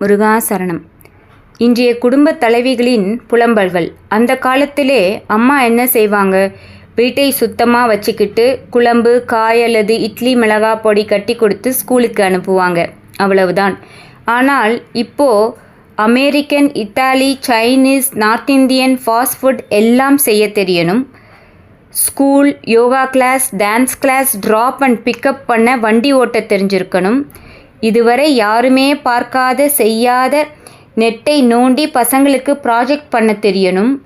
முருகாசரணம். இன்றைய குடும்பத் தலைவிகளின் புலம்பல்கள். அந்த காலத்திலே அம்மா என்ன செய்வாங்க? வீட்டை சுத்தமாக வச்சுக்கிட்டு குழம்பு காய் அல்லது இட்லி மிளகா பொடி கட்டி கொடுத்து ஸ்கூலுக்கு அனுப்புவாங்க. அவ்வளவுதான். ஆனால் இப்போது American Italy Chinese north Indian fast food எல்லாம் செய்ய தெரியணும். School yoga class dance class drop and pickup பண்ண வண்டி ஓட்ட தெரிஞ்சிருக்கணும். இதுவரை யாருமே பார்க்காத செய்யாத நெட்டை நோண்டி பசங்களுக்கு ப்ராஜெக்ட் பண்ண தெரியணும்.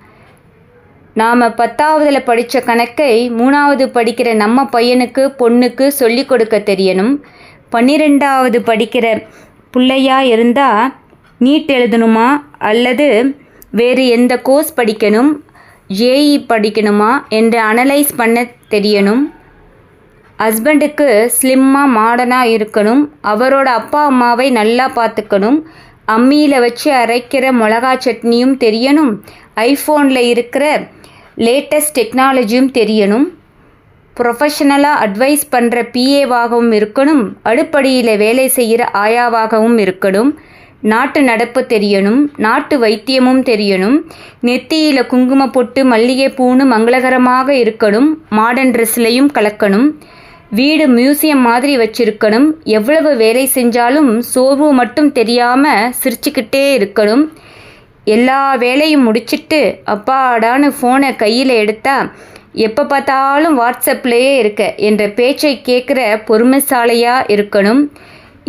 நாம் பத்தாவதில் படித்த கணக்கை மூணாவது படிக்கிற நம்ம பையனுக்கு பொண்ணுக்கு சொல்லிக் கொடுக்க தெரியணும். பன்னிரெண்டாவது படிக்கிற பிள்ளையாக இருந்தால் நீட் எழுதணுமா? அல்லது வேறு எந்த கோர்ஸ் படிக்கணும்? ஜேஇ படிக்கணுமா? என்று அனலைஸ் பண்ண தெரியணும். ஹஸ்பண்டுக்கு ஸ்லிம்மாக மாடனாக இருக்கணும். அவரோட அப்பா அம்மாவை நல்லா பார்த்துக்கணும். அம்மியில் வச்சு அரைக்கிற மிளகா சட்னியும் தெரியணும். ஐஃபோனில் இருக்கிற லேட்டஸ்ட் டெக்னாலஜியும் தெரியணும். ப்ரொஃபஷனலாக அட்வைஸ் பண்ணுற பிஏவாகவும் இருக்கணும். அடுப்படியில் வேலை செய்கிற ஆயாவாகவும் இருக்கணும். நாட்டு நடப்பு தெரியணும். நாட்டு வைத்தியமும் தெரியணும். நெத்தியில் குங்கும பொட்டு மல்லிகை பூன்னு மங்களகரமாக இருக்கணும். மாடர்ன் ட்ரெஸ்லையும் கலக்கணும். வீடு மியூசியம் மாதிரி வச்சிருக்கணும். எவ்வளவு வேலை செஞ்சாலும் சோர்வு மட்டும் தெரியாமல் சிரிச்சுக்கிட்டே இருக்கணும். எல்லா வேலையும் முடிச்சிட்டு அப்பாடான்னு ஃபோனை கையில் எடுத்தா எப்போ பார்த்தாலும் வாட்ஸ்அப்லேயே இருக்க என்ற பேச்சை கேட்குற பொறுமைசாலையாக இருக்கணும்.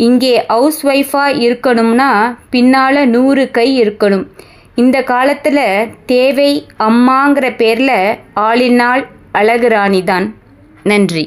இங்கே ஹவுஸ் ஒய்ஃபாக இருக்கணும்னா பின்னால் நூறு கை இருக்கணும். இந்த காலத்தில் தேவை அம்மாங்கிற பேரில் ஆளினால் அழகுராணி தான் நன்றி.